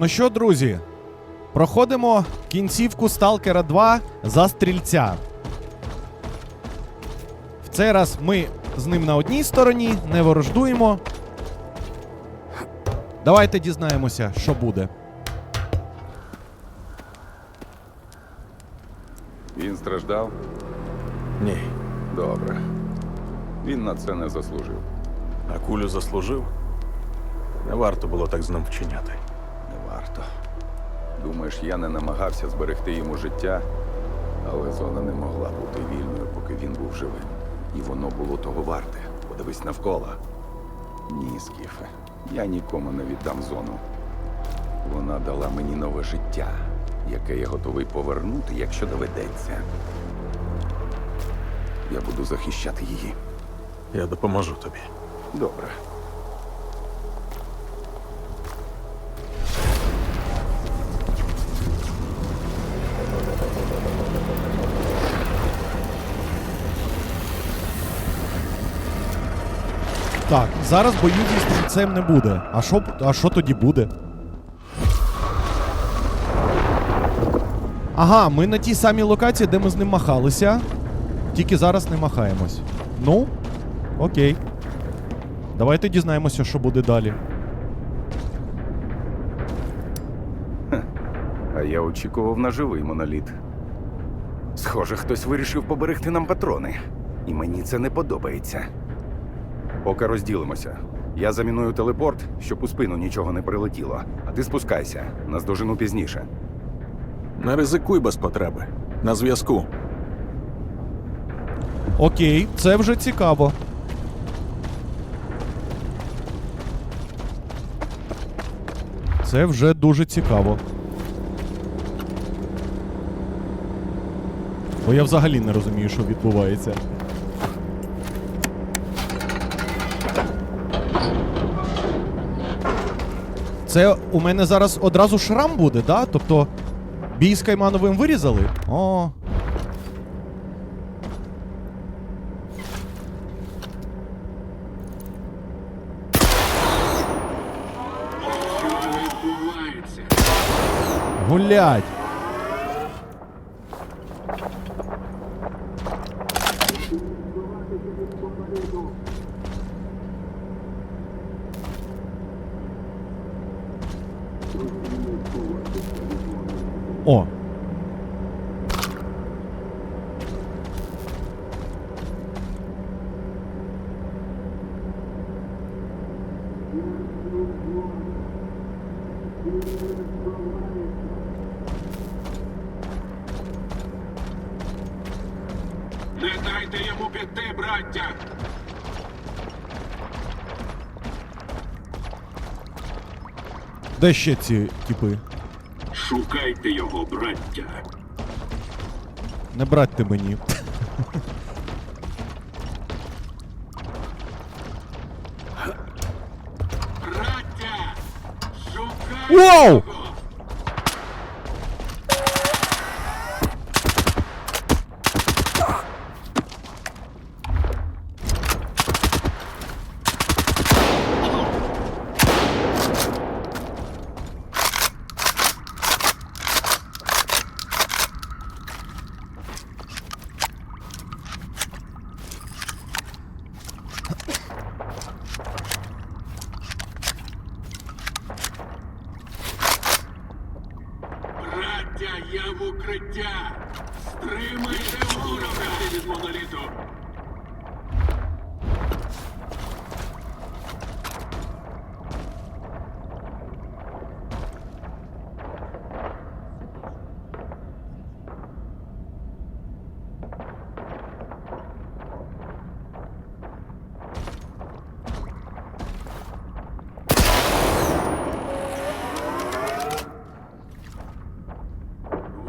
Ну що, друзі, проходимо кінцівку Сталкера 2 за стрільця. В цей раз ми з ним на одній стороні, не ворождуємо. Давайте дізнаємося, що буде. Він страждав? Ні. Добре. Він на це не заслужив. А кулю заслужив? Не варто було так з ним вчиняти. Думаєш, я не намагався зберегти йому життя, але зона не могла бути вільною, поки він був живим. І воно було того варте. Подивись навколо. Ні, Скіфе. Я нікому не віддам зону. Вона дала мені нове життя, яке я готовий повернути, якщо доведеться. Я буду захищати її. Я допоможу тобі. Добре. Так, зараз бою зі стрільцем не буде. А що, а що тоді буде? Ага, ми на тій самій локації, де ми з ним махалися. Тільки зараз не махаємось. Ну, окей. Давайте дізнаємося, що буде далі. А я очікував на живий моноліт. Схоже, хтось вирішив поберегти нам патрони. І мені це не подобається. Поки розділимося. Я заміную телепорт, щоб у спину нічого не прилетіло. А ти спускайся. Наздожену пізніше. Не ризикуй без потреби. На зв'язку. Окей, це вже цікаво. Це вже дуже цікаво. Бо я взагалі не розумію, що відбувається. Це у мене зараз одразу шрам буде, да? Тобто бій з Каймановим вирізали? О, гулять. О. Не дайте йому піти, браття! Де ще ці типи? Шукайте його, браття! Не брать ти мені. Браття! Шукайте Воу! його! Браття, я в укриття! Стримайте ворога від моноліту!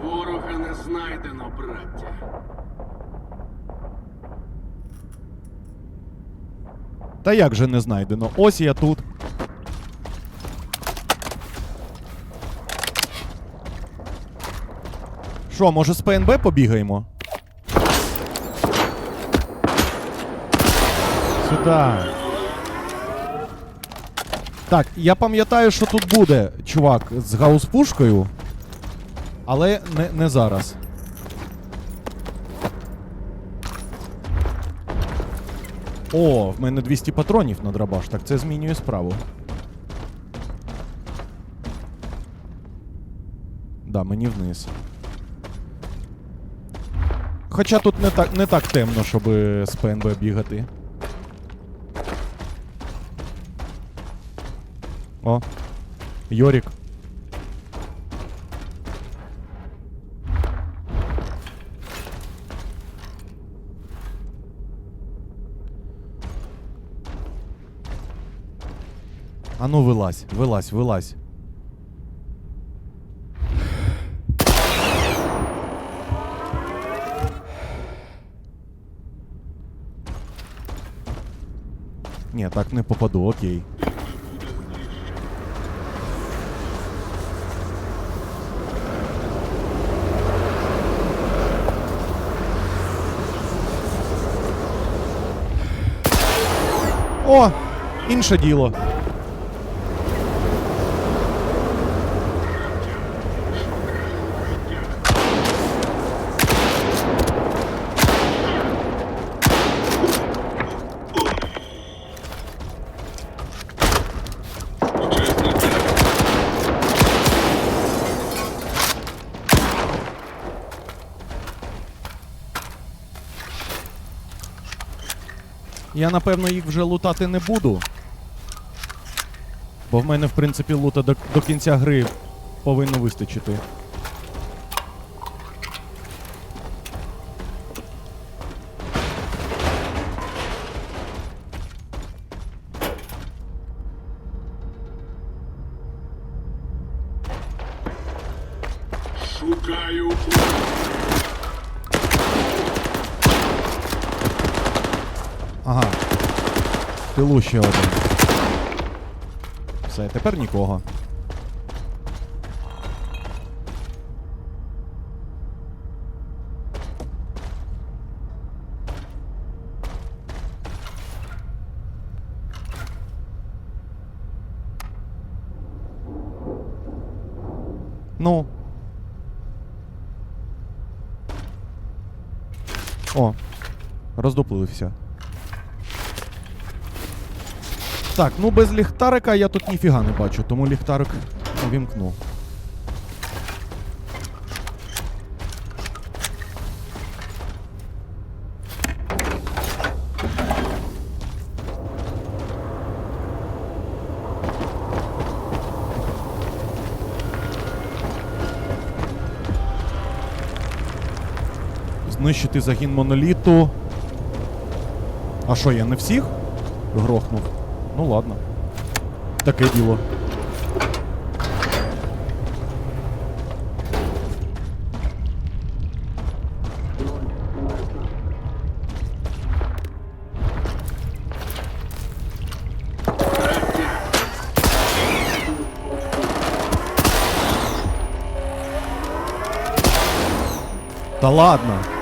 Ворога не знайдено, браття. Та як же не знайдено? Ось я тут. Що, може з ПНБ побігаємо? Сюда. Так, я пам'ятаю, що тут буде чувак з гаус-пушкою, але не, не зараз. О, в мене 200 патронів на драбаш, так це змінює справу. Да, мені вниз. Хоча тут не так, не так темно, щоб з ПНБ бігати. О. Йорік. А ну вилазь, вилазь, вилазь. Ні, так не попаду, окей. О, інше діло. Я напевно їх вже лутати не буду. Бо в мене, в принципі, лута до, до кінця гри повинно вистачити. Тилу ще один. Все, тепер нікого. Ну. О, роздуплився. Так, ну без ліхтарика я тут ніфіга не бачу, тому ліхтарик увімкну. Знищити загін моноліту. А що, я не всіх грохнув? Ну ладно. Таке діло. Та ладно.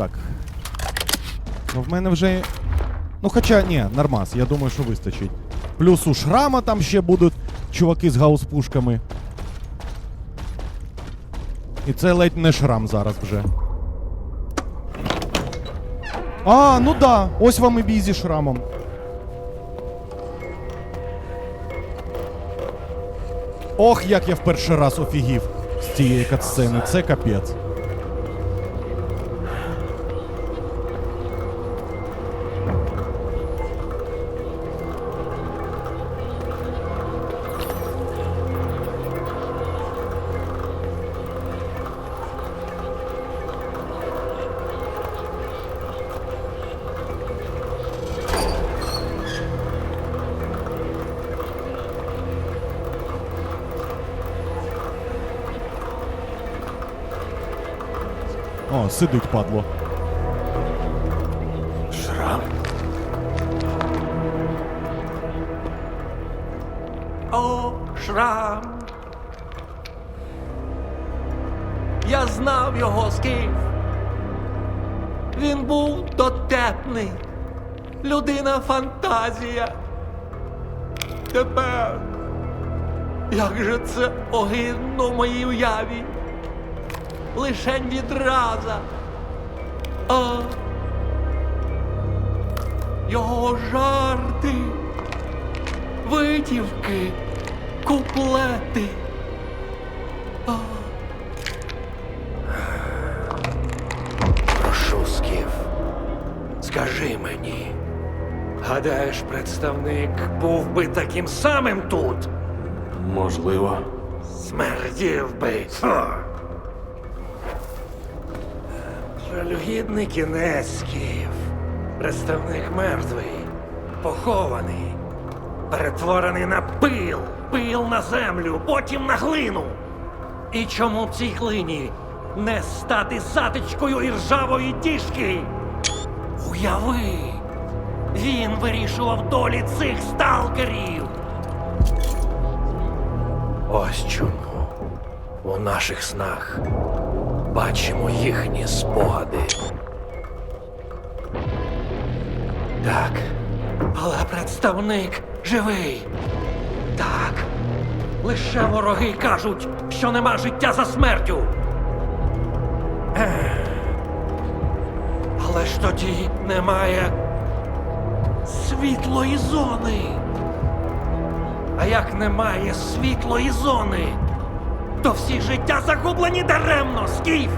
Так. Ну, в мене вже. Ну, хоча, ні, нормас, я думаю, що вистачить. Плюс у шрама там ще будуть чуваки з гаус-пушками. І це ледь не шрам зараз вже. А, ну да, ось вам і бій зі шрамом. Ох, як я в перший раз офігів з цієї катсцени, це капець. Сидить, падло. Шрам. О, шрам. Я знав його скіф. Він був дотепний, людина фантазія. Тепер, як же це огидно в моїй уяві? Лишень відраза. А його жарти, витівки, куплети. А. Прошу, Скіф, скажи мені, гадаєш, представник був би таким самим тут? Можливо. Смердів би. Фу. Жалюгідний кінець, Скіф. Представник мертвий, похований, перетворений на пил, пил на землю, потім на глину. І чому в цій глині не стати затичкою іржавої діжки? Уяви, він вирішував долі цих сталкерів. Ось чому у наших снах бачимо їхні спогади. Так, але представник живий. Так. Лише вороги кажуть, що нема життя за смертю. Але ж тоді немає світлої зони. А як немає світлої зони, то всі життя загублені даремно, скіф.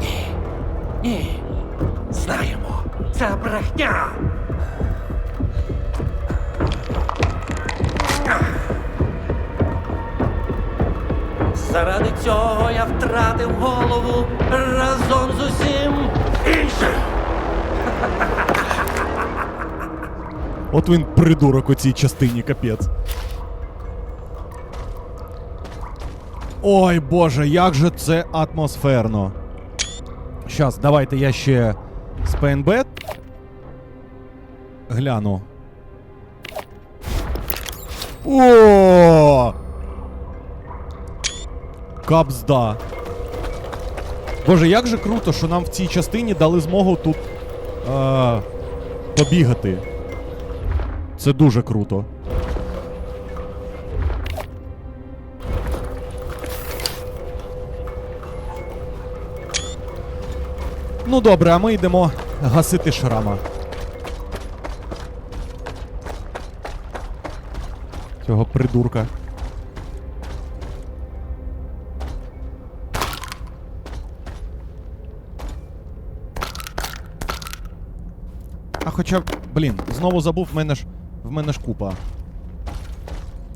Ні. Ні. Знаємо, це брехня. Заради цього я втратив голову разом з усім іншим. От він придурок у цій частині, капець. Ой боже, як же це атмосферно. Щас, давайте я ще з PNB гляну. О! Капзда. Боже, як же круто, що нам в цій частині дали змогу тут е, побігати. Це дуже круто. Ну добре, а ми йдемо гасити шрама. Цього придурка. А хоча, блін, знову забув, в мене ж в мене ж купа.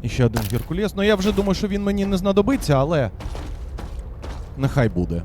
І ще один Геркулес. Ну я вже думаю, що він мені не знадобиться, але. Нехай буде.